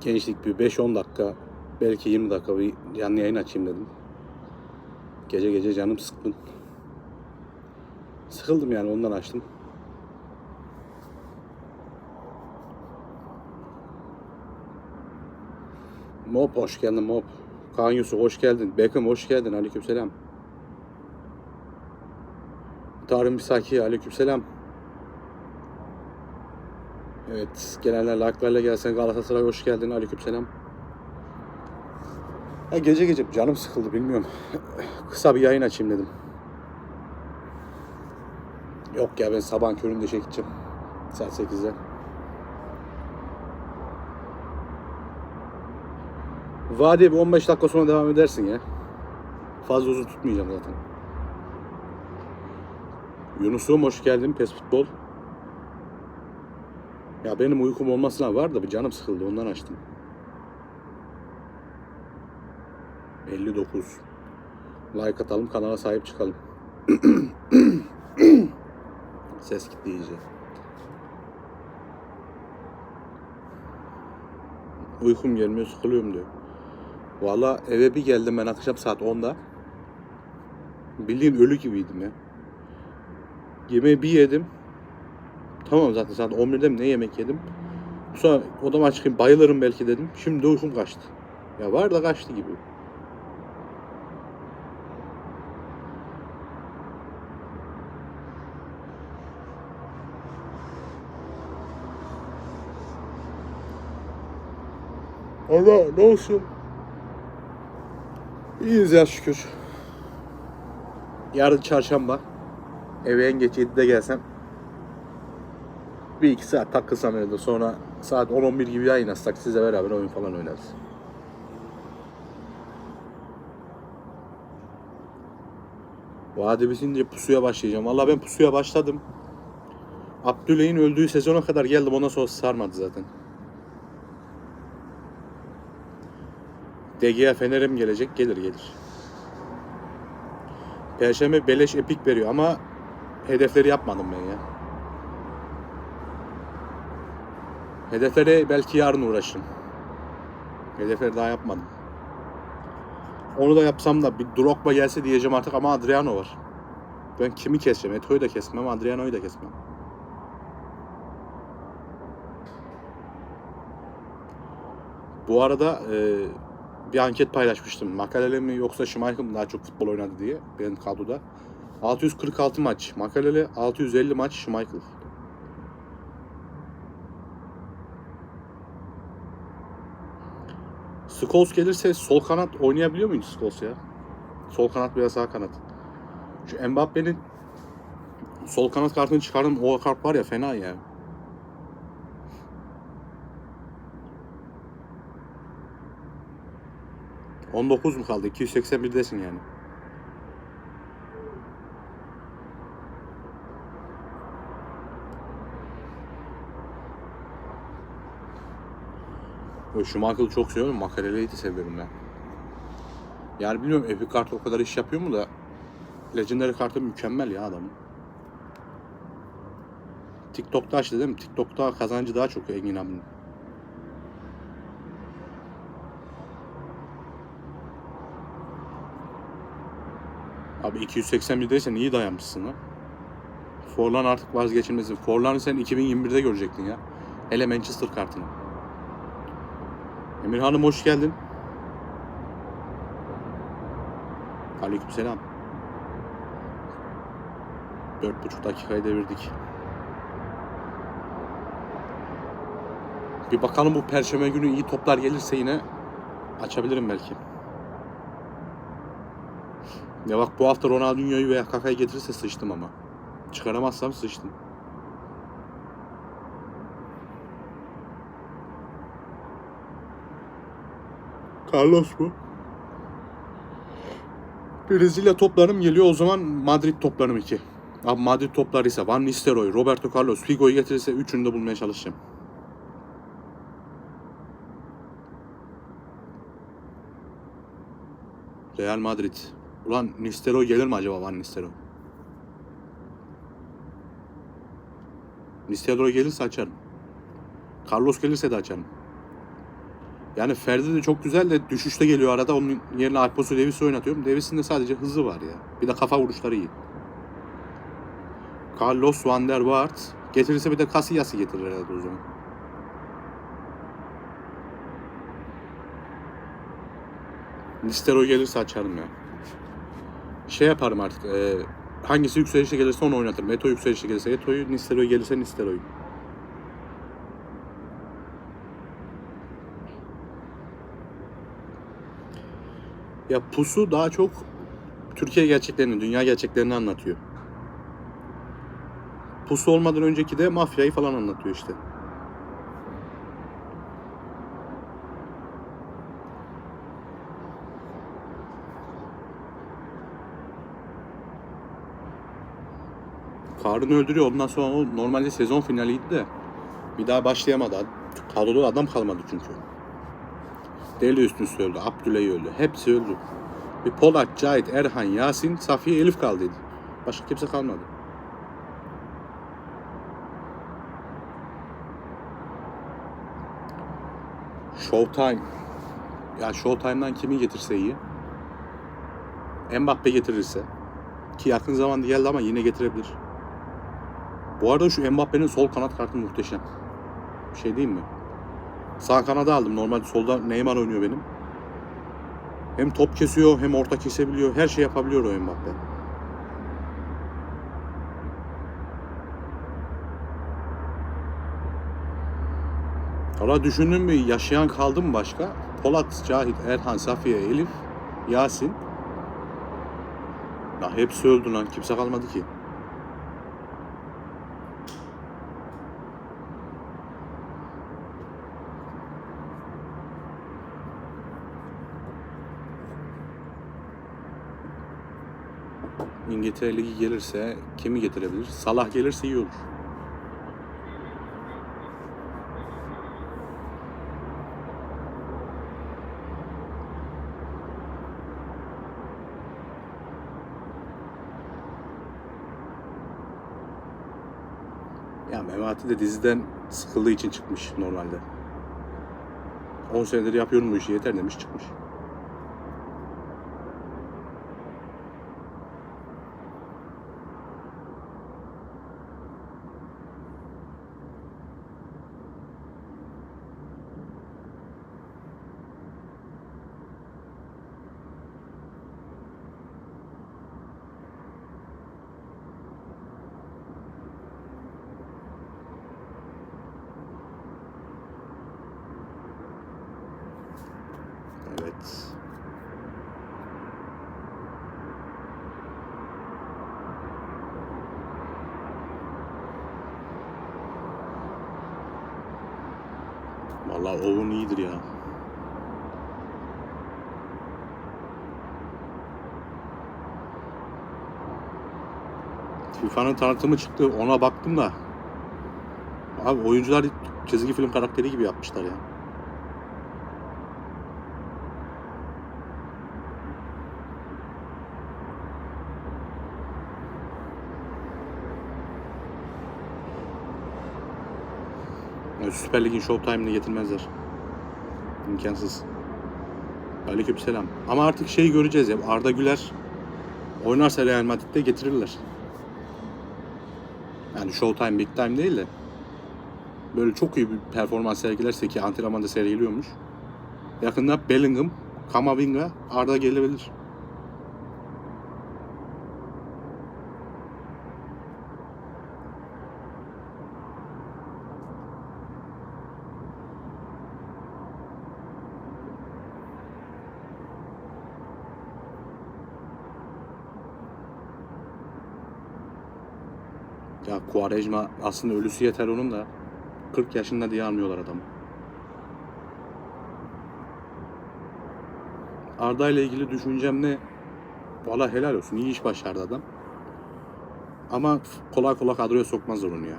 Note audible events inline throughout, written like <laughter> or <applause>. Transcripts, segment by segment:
gençlik bir 5-10 dakika belki 20 dakika bir canlı yayın açayım dedim. Gece gece canım sıkkın. Sıkıldım yani ondan açtım. Mop hoş geldin Mop. Kaan Yusuf hoş geldin. Beckham hoş geldin. Aleykümselam. Tarım Misaki aleykümselam. Evet, gelenler like'larla gelsen Galatasaray hoş geldin. Aleykümselam. Ya gece gece canım sıkıldı bilmiyorum. Kısa bir yayın açayım dedim. Yok ya ben sabahın köründe işe gideceğim. Saat 8'de. Vade bir 15 dakika sonra devam edersin ya. Fazla uzun tutmayacağım zaten. Yunus'um hoş geldin PES Futbol. Ya benim uykum olmasına var da bir canım sıkıldı ondan açtım. 59. Like atalım kanala sahip çıkalım. <clears throat> Ses gitti iyice. Uykum gelmiyor sıkılıyorum diyor. Valla eve bir geldim ben akşam saat 10'da. Bildiğin ölü gibiydim ya. Yemeği bir yedim. Tamam zaten saat 11'de mi ne yemek yedim. Sonra odama çıkayım bayılırım belki dedim. Şimdi uykum kaçtı. Ya var da kaçtı gibi. Allah ne olsun. İyiyiz ya şükür. Yarın çarşamba. Eve en geç 7'de gelsem. Bir iki saat takılsam evde sonra saat 10-11 gibi yayın açsak sizle beraber oyun falan oynarız. Vade bitince pusuya başlayacağım. Valla ben pusuya başladım. Abdüley'in öldüğü sezona kadar geldim ondan sonra sarmadı zaten. DG'ye Fener'e mi gelecek? Gelir gelir. Perşembe beleş epik veriyor ama hedefleri yapmadım ben ya. Hedeflere belki yarın uğraşırım. Hedefleri daha yapmadım. Onu da yapsam da bir Drogba gelse diyeceğim artık ama Adriano var. Ben kimi keseceğim? Eto'yu da kesmem, Adriano'yu da kesmem. Bu arada e, bir anket paylaşmıştım. Makalele mi yoksa Schmeichel mi daha çok futbol oynadı diye benim kadroda. 646 maç Makalele, 650 maç Schmeichel. Scholes gelirse sol kanat oynayabiliyor muydu Scholes ya? Sol kanat veya sağ kanat. Şu Mbappe'nin sol kanat kartını çıkardım. O kart var ya fena ya. ...19 mu kaldı? 281'desin yani. Schumacher'ı çok seviyorum. Makareleyi de seviyorum ben. Yani bilmiyorum Epic kart o kadar iş yapıyor mu da Legendary kartı mükemmel ya adamın. TikTok'ta açtı değil mi? TikTok'ta kazancı daha çok Engin abinin. Abi 281'deysen iyi dayanmışsın lan. Forlan artık vazgeçilmezsin. Forlan'ı sen 2021'de görecektin ya. Hele Manchester kartını. Emir Hanım hoş geldin. Aleykümselam. Dört buçuk dakikayı devirdik. Bir bakalım bu perşembe günü iyi toplar gelirse yine açabilirim belki. Ya bak bu hafta Ronaldinho'yu veya Kaka'yı getirirse sıçtım ama. Çıkaramazsam sıçtım. Carlos mu? Brezilya toplarım geliyor o zaman Madrid toplarım iki. Abi Madrid topları ise Van Nistelrooy, Roberto Carlos, Figo'yu getirirse üçünü de bulmaya çalışacağım. Real Madrid. Ulan Nistelrooy gelir mi acaba Van Nistelrooy? Nistelrooy gelirse açarım. Carlos gelirse de açarım. Yani Ferdi de çok güzel de düşüşte geliyor arada. Onun yerine Alfonso Davis'i oynatıyorum. Davis'in de sadece hızı var ya. Bir de kafa vuruşları iyi. Carlos Van der Waart. Getirirse bir de Casillas'ı getirir herhalde o zaman. Nistero gelirse açarım ya. Şey yaparım artık. E, hangisi yükselişe gelirse onu oynatırım. Eto yükselişe gelirse Eto'yu, Nistero gelirse Nistero'yu. Ya pusu daha çok Türkiye gerçeklerini, dünya gerçeklerini anlatıyor. Pusu olmadan önceki de mafyayı falan anlatıyor işte. Karını öldürüyor. Ondan sonra normalde sezon finaliydi de bir daha başlayamadı. Kadroda adam kalmadı çünkü. Deli Üstünsü öldü, Abdüley öldü. Hepsi öldü. Bir Polat, Cahit, Erhan, Yasin, Safiye, Elif kaldıydı. Başka kimse kalmadı. Showtime. Ya Showtime'dan kimi getirse iyi. Mbappe getirirse. Ki yakın zamanda geldi ama yine getirebilir. Bu arada şu Mbappe'nin sol kanat kartı muhteşem. Bir şey diyeyim mi? Sağ kanada aldım. Normalde solda Neymar oynuyor benim. Hem top kesiyor hem orta kesebiliyor. Her şey yapabiliyor o Mbappe. Valla düşündüm mü yaşayan kaldı mı başka? Polat, Cahit, Erhan, Safiye, Elif, Yasin. Ya hepsi öldü lan. Kimse kalmadı ki. İngiltere Ligi gelirse kimi getirebilir? Salah gelirse iyi olur. Ya Memati de diziden sıkıldığı için çıkmış normalde. 10 senedir yapıyorum bu işi yeter demiş çıkmış. Evet. Vallahi Owen iyidir ya. FIFA'nın tanıtımı çıktı. Ona baktım da. Abi oyuncular çizgi film karakteri gibi yapmışlar ya. Yani Süper Lig'in Showtime'ını getirmezler. İmkansız. Aleykümselam. Ama artık şeyi göreceğiz ya. Arda Güler oynarsa Real Madrid'de getirirler. Yani Showtime, Big Time değil de böyle çok iyi bir performans sergilerse ki antrenmanda sergiliyormuş. Yakında Bellingham, Kamavinga, Arda gelebilir. Ya Quaresma aslında ölüsü yeter onun da 40 yaşında diye almıyorlar adamı. Arda ile ilgili düşüncem ne? Valla helal olsun. iyi iş başardı adam. Ama kolay kolay kadroya sokmazlar onu ya.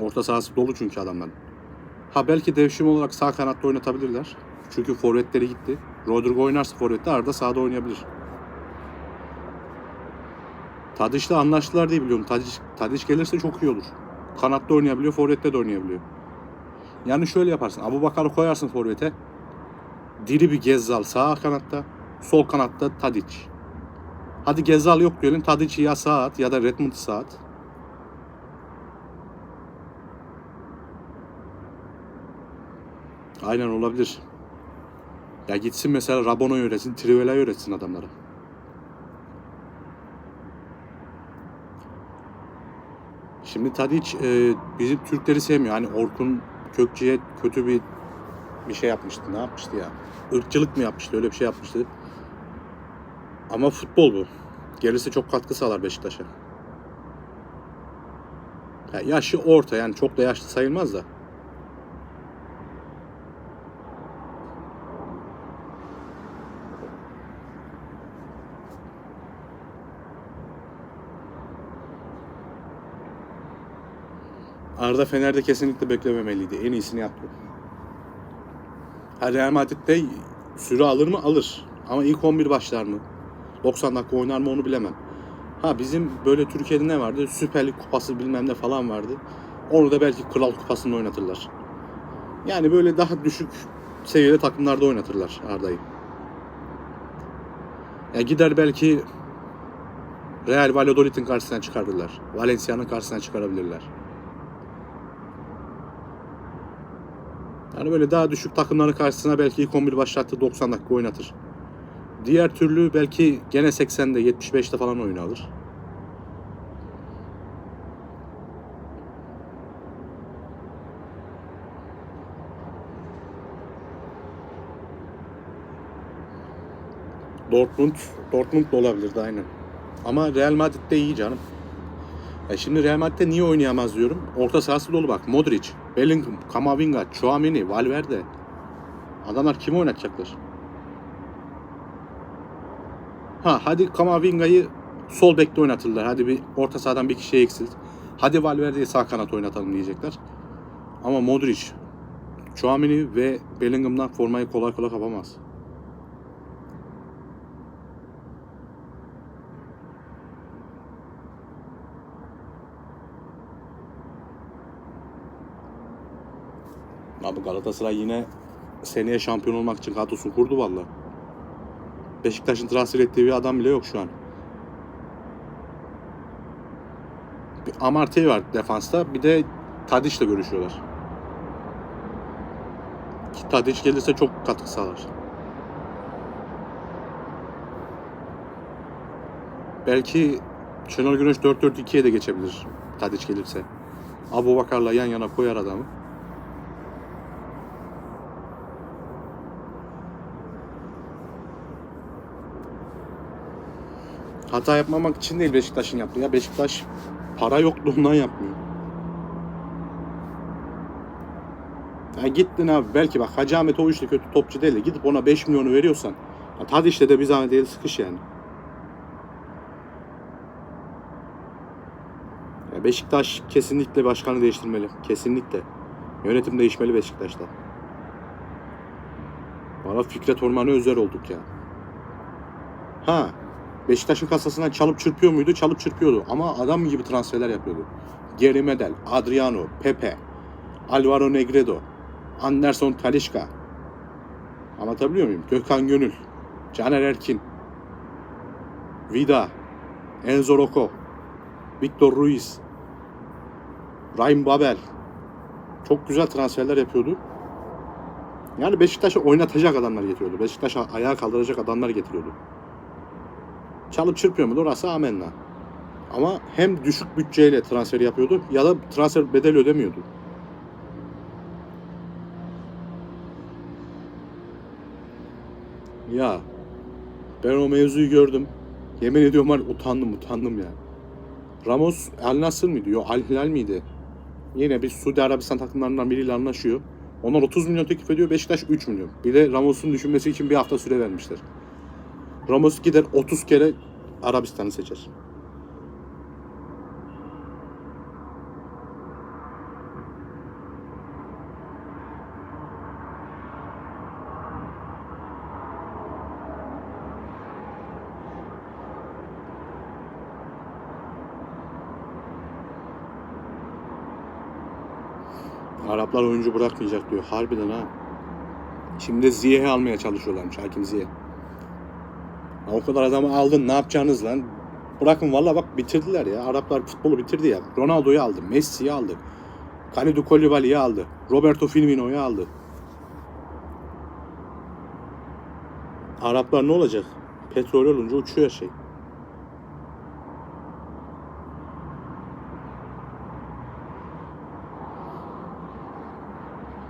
Orta sahası dolu çünkü adamların. Ha belki devşim olarak sağ kanatta oynatabilirler. Çünkü forvetleri gitti. Rodrigo oynarsa forvette Arda sağda oynayabilir. Tadiş'le anlaştılar diye biliyorum. Tadiş, Tadiş gelirse çok iyi olur. Kanatta oynayabiliyor, forvette de oynayabiliyor. Yani şöyle yaparsın. Abu Bakar'ı koyarsın forvete. Diri bir Gezzal sağ kanatta. Sol kanatta Tadic. Hadi Gezzal yok diyelim. Tadic'i ya sağa at ya da Redmond'u sağa at. Aynen olabilir. Ya gitsin mesela Rabona'yı öğretsin, Trivela'yı öğretsin adamlara. Şimdi Tadic e, bizim Türkleri sevmiyor. Hani Orkun Kökçü'ye kötü bir bir şey yapmıştı. Ne yapmıştı ya? Irkçılık mı yapmıştı? Öyle bir şey yapmıştı. Ama futbol bu. Gerisi çok katkı sağlar Beşiktaş'a. Ya yaşı orta yani çok da yaşlı sayılmaz da. Arda Fener'de kesinlikle beklememeliydi. En iyisini yaptı. Ha Real Madrid'de süre alır mı? Alır. Ama ilk 11 başlar mı? 90 dakika oynar mı onu bilemem. Ha bizim böyle Türkiye'de ne vardı? Süper Lig kupası bilmem ne falan vardı. Onu da belki Kral Kupası'nda oynatırlar. Yani böyle daha düşük seviyede takımlarda oynatırlar Arda'yı. Ya gider belki Real Valladolid'in karşısına çıkarırlar. Valencia'nın karşısına çıkarabilirler. Yani böyle daha düşük takımların karşısına belki ilk 11 başlattı 90 dakika oynatır. Diğer türlü belki gene 80'de 75'te falan oyunu alır. Dortmund, Dortmund da olabilirdi aynen. Ama Real Madrid de iyi canım. E şimdi Real Madrid'de niye oynayamaz diyorum. Orta sahası dolu bak. Modric, Bellingham, Camavinga, Chouameni, Valverde. Adamlar kimi oynatacaklar? Ha hadi Camavinga'yı sol bekte oynatırlar. Hadi bir orta sahadan bir kişi eksilt. Hadi Valverde'yi sağ kanat oynatalım diyecekler. Ama Modric, Chouameni ve Bellingham'dan formayı kolay kolay kapamaz. Abi Galatasaray yine seneye şampiyon olmak için kadrosu kurdu valla. Beşiktaş'ın transfer ettiği bir adam bile yok şu an. Bir Amartey var defansta. Bir de Tadic'le görüşüyorlar. Ki Tadic gelirse çok katkı sağlar. Belki Şenol Güneş 4-4-2'ye de geçebilir Tadic gelirse. Abu Bakar'la yan yana koyar adamı. Hata yapmamak için değil Beşiktaş'ın yaptığı. Ya Beşiktaş para yoktu ondan yapmıyor. Ya gittin abi belki bak Hacı Ahmet Ovuç da kötü topçu değil de gidip ona 5 milyonu veriyorsan ya Tadiş'te de bir zahmet değil sıkış yani. Ya Beşiktaş kesinlikle başkanı değiştirmeli. Kesinlikle. Yönetim değişmeli Beşiktaş'ta. Bana Fikret Orman'a özel olduk ya. Ha Beşiktaş'ın kasasından çalıp çırpıyor muydu? Çalıp çırpıyordu. Ama adam gibi transferler yapıyordu. Geri Medel, Adriano, Pepe, Alvaro Negredo, Anderson Talişka. Anlatabiliyor muyum? Gökhan Gönül, Caner Erkin, Vida, Enzo Rocco, Victor Ruiz, Ryan Babel. Çok güzel transferler yapıyordu. Yani Beşiktaş'ı oynatacak adamlar getiriyordu. Beşiktaş'a ayağa kaldıracak adamlar getiriyordu. Çalıp çırpıyor mu? Orası amenna. Ama hem düşük bütçeyle transfer yapıyordu ya da transfer bedeli ödemiyordu. Ya ben o mevzuyu gördüm. Yemin ediyorum var utandım utandım ya. Ramos Al Nassr mıydı? Yok Al Hilal miydi? Yine bir Suudi Arabistan takımlarından biriyle anlaşıyor. Onlar 30 milyon teklif ediyor. Beşiktaş 3 milyon. Bir de Ramos'un düşünmesi için bir hafta süre vermişler. Ramos gider 30 kere Arabistan'ı seçer. Araplar oyuncu bırakmayacak diyor. Harbiden ha. Şimdi Ziye'yi almaya çalışıyorlarmış. Hakim Ziye. O kadar adamı aldın ne yapacaksınız lan? Bırakın valla bak bitirdiler ya. Araplar futbolu bitirdi ya. Ronaldo'yu aldı. Messi'yi aldı. Kalidou Koulibaly'yi aldı. Roberto Firmino'yu aldı. Araplar ne olacak? Petrol olunca uçuyor şey.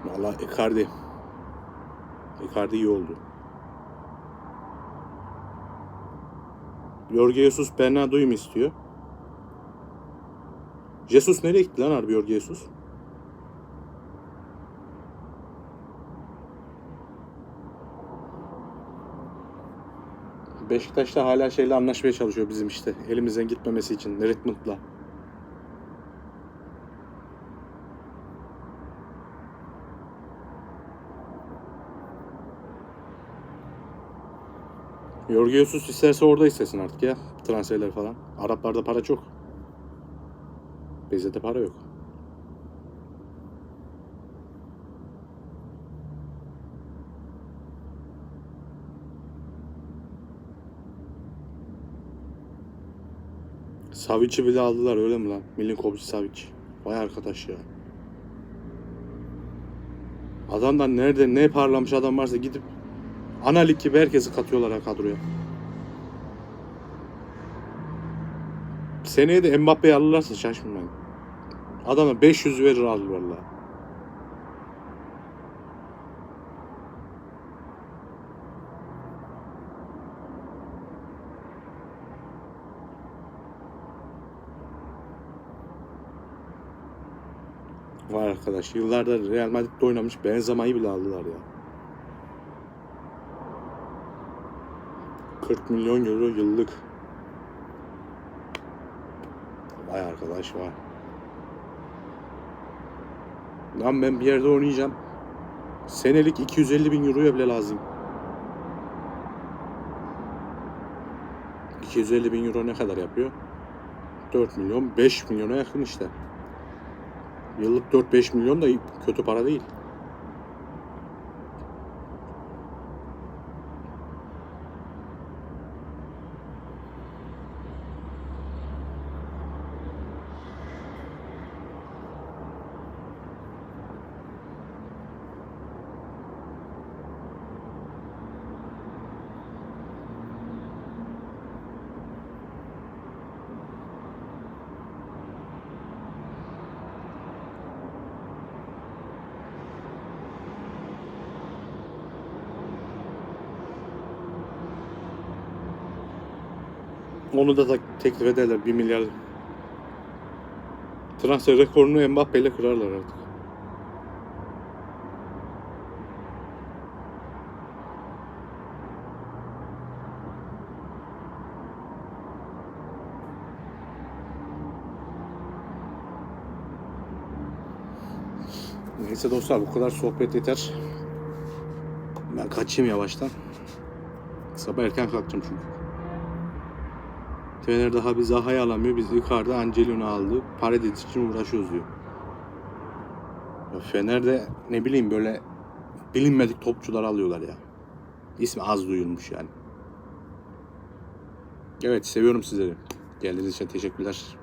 Valla Icardi. Icardi iyi oldu. Jorge Jesus Bernardo'yu mu istiyor? Jesus nereye gitti lan harbi Jorge Jesus? Beşiktaş'ta hala şeyle anlaşmaya çalışıyor bizim işte. Elimizden gitmemesi için. Redmond'la. Jorge Jesus isterse orada istesin artık ya. Transferler falan. Araplarda para çok. Bizde de para yok. Savic'i bile aldılar öyle mi lan? Milinkovic Savic. Vay arkadaş ya. Adamdan nerede ne parlamış adam varsa gidip ana lig gibi herkesi katıyorlar ha kadroya. Seneye de Mbappe'yi alırlarsa şaşmayın. Adama 500 verir alır valla. Var arkadaş. Yıllardır Real Madrid'de oynamış Benzema'yı bile aldılar ya. 40 milyon euro yıllık. Vay arkadaş var. Lan ben bir yerde oynayacağım. Senelik 250 bin euroya bile lazım. 250 bin euro ne kadar yapıyor? 4 milyon, 5 milyona yakın işte. Yıllık 4-5 milyon da kötü para değil. Onu da, teklif ederler 1 milyar. Transfer rekorunu Mbappe ile kırarlar artık. Neyse dostlar bu kadar sohbet yeter. Ben kaçayım yavaştan. Sabah erken kalkacağım çünkü. Fener daha bir Zaha'yı alamıyor. Biz yukarıda Angelino aldı. Paredes için uğraşıyoruz diyor. Fener'de ne bileyim böyle bilinmedik topçular alıyorlar ya. İsmi az duyulmuş yani. Evet seviyorum sizleri. Geldiğiniz için teşekkürler.